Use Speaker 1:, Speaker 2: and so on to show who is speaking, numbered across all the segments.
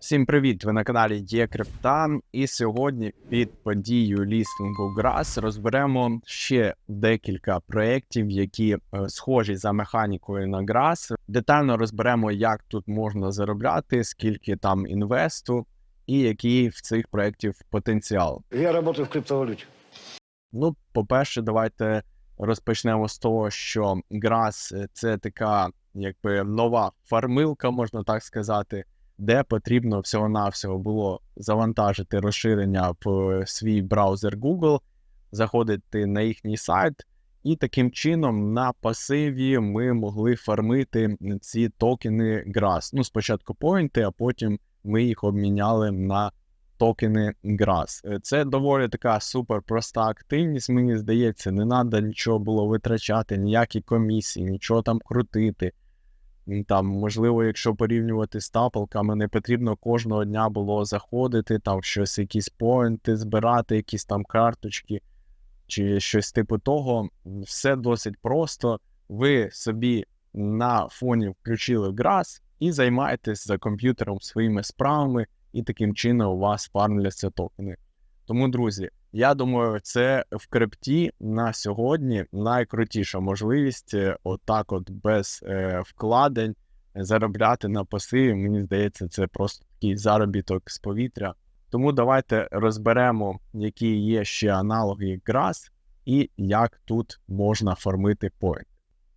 Speaker 1: Всім привіт! Ви на каналі Є Криптан. І сьогодні під подією лістингу Grass розберемо ще декілька проєктів, які е, схожі за механікою на Grass. Детально розберемо, як тут можна заробляти, скільки там інвесту і який в цих проєктів потенціал.
Speaker 2: Я работаю в криптовалюте.
Speaker 1: Ну, по-перше, давайте розпочнемо з того, що Grass – це така якби нова фармилка, можна так сказати, де потрібно всього-навсього було завантажити розширення в свій браузер Google, заходити на їхній сайт, і таким чином на пасиві ми могли фармити ці токени Grass. Ну, спочатку поінти, а потім ми їх обміняли на токени Grass. Е, Це доволі така супер проста активність. Мені здається, не треба нічого було витрачати, ніякі комісії, нічого там крутити. Там, можливо, якщо порівнювати з тапалками, не потрібно кожного дня було заходити, там щось, якісь поінти, збирати, якісь там карточки чи щось типу того. Все досить просто. Ви собі на фоні включили Grass і займаєтесь за комп'ютером своїми справами, і таким чином у вас фармляться токени. Тому, друзі, я думаю, це в крипті на сьогодні найкрутіша можливість е, отак, от без е, вкладень заробляти на пасиві. Мені здається, це просто такий заробіток з повітря. Тому давайте розберемо, які є ще аналоги Grass і як тут можна фармити поінт.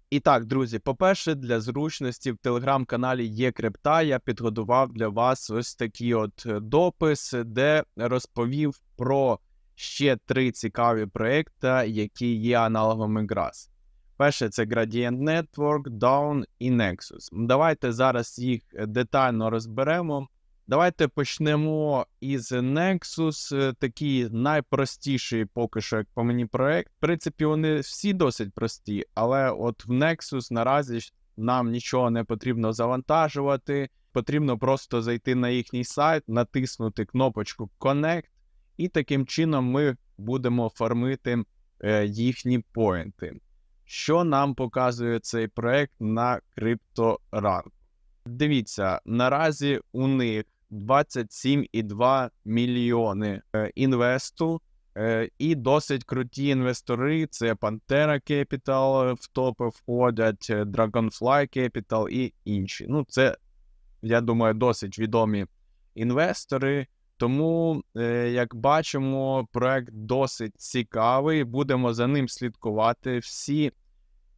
Speaker 1: І так, друзі, по-перше, для зручності в телеграм-каналі є крипта. Я підготував для вас ось такий от е, допис, де розповів про ще три цікаві проекти, які є аналогами Grass. Перше це Gradient Network, Dawn і Nexus. Давайте зараз їх е, детально розберемо. Давайте почнемо із Nexus, е, такий найпростіший поки що, як по мені, проект. В принципі, вони всі досить прості, але от в Nexus наразі нам нічого не потрібно завантажувати. Потрібно просто зайти на їхній сайт, натиснути кнопочку Connect, і таким чином ми будемо фармити е, їхні поінти. Що нам показує цей проект на CryptoRank? Дивіться, наразі у них 27,2 мільйони е, інвесту. Е, і досить круті інвестори. Це Pantera Capital в топи входять, Dragonfly Capital і інші. Ну, це, я думаю, досить відомі інвестори. Тому, е, як бачимо, проект досить цікавий. Будемо за ним слідкувати. Всі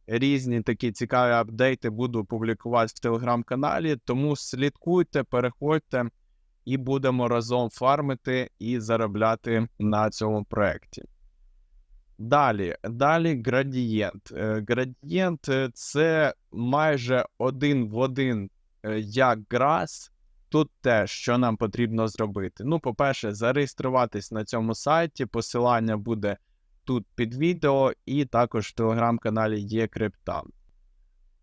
Speaker 1: різні такі цікаві апдейти буду публікувати в телеграм-каналі. Тому слідкуйте, переходьте і будемо разом фармити і заробляти на цьому проєкті. Далі, далі градієнт. Е, Градієнт е, це майже один в один як Grass. Тут теж що нам потрібно зробити. Ну, по-перше, зареєструватись на цьому сайті. Посилання буде тут під відео, і також в телеграм-каналі є крипта.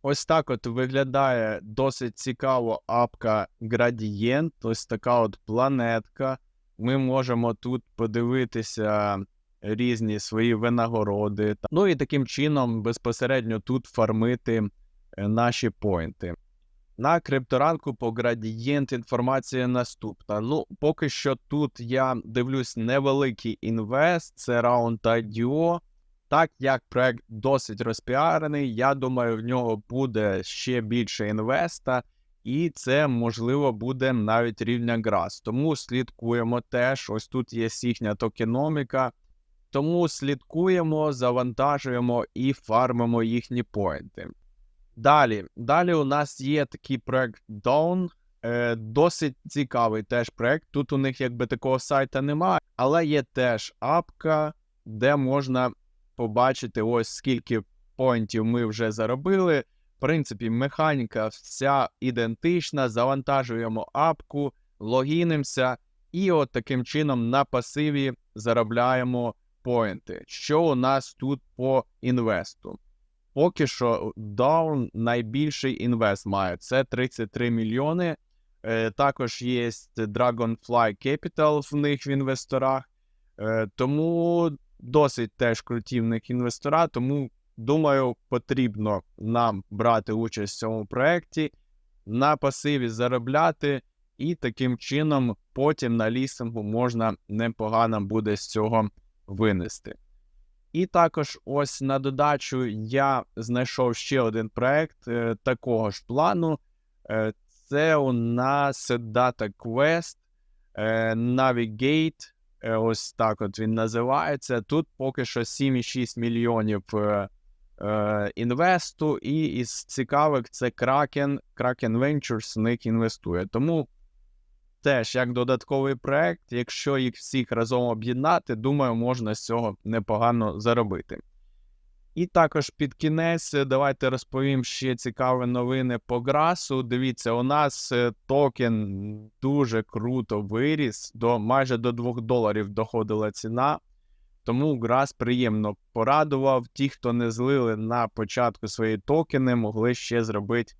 Speaker 1: Ось так от виглядає досить цікаво апка Gradient. Ось така от планетка. Ми можемо тут подивитися різні свої винагороди. Ну і таким чином безпосередньо тут фармити е, наші поінти. На крипторанку по Gradient інформація наступна. Ну, поки що тут я дивлюсь невеликий інвест, це Round IDO. Так як проект досить розпіарений, я думаю, в нього буде ще більше інвеста, і це можливо буде навіть рівня Grass. Тому слідкуємо теж. Ось тут є їхня токеноміка. Тому слідкуємо, завантажуємо і фармимо їхні поінти. Далі, далі у нас є такий проект Dawn. Е, досить цікавий теж проект. Тут у них якби такого сайта немає, але є теж апка, де можна побачити ось скільки поінтів ми вже заробили. В принципі, механіка вся ідентична. Завантажуємо апку, логінимося, і от таким чином на пасиві заробляємо поінти. Що у нас тут по інвесту? Поки що Dawn найбільший інвест має це 33 мільйони. Е, також є Dragonfly Capital в них в інвесторах. Е, тому досить теж круті в них інвестора. Тому думаю, потрібно нам брати участь в цьому проєкті, на пасиві заробляти і таким чином потім на лістингу можна непогано буде з цього винести. І також ось на додачу я знайшов ще один проект е, такого ж плану. Е, це у нас Data Quest е, Navigate. Е, ось так от він називається. Тут поки що 7,6 мільйонів е, е, інвесту, і із цікавих це Kraken, Kraken Ventures в них інвестує. Тому теж як додатковий проект, якщо їх всіх разом об'єднати, думаю, можна з цього непогано заробити. І також під кінець е, давайте розповім ще цікаві новини по грасу. Дивіться, у нас е, токен дуже круто виріс, до майже до 2 доларів доходила ціна. Тому Грас приємно порадував. Ті, хто не злили на початку свої токени, могли ще зробити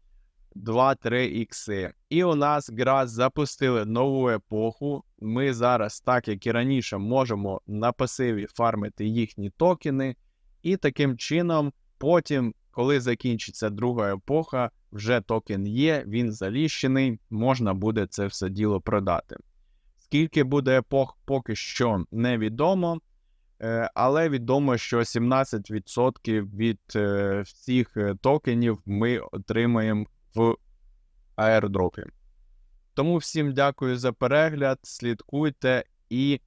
Speaker 1: 2-3 ікси. І у нас Грас запустили нову епоху. Ми зараз, так як і раніше, можемо на пасиві фармити їхні токени. І таким чином, потім, коли закінчиться друга епоха, вже токен є, він заліщений, можна буде це все діло продати. Скільки буде епох, поки що невідомо, е, але відомо, що 17% від е, всіх е, токенів ми отримаємо в аердропі. Тому всім дякую за перегляд, слідкуйте і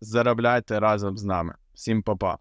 Speaker 1: заробляйте разом з нами. Всім па-па!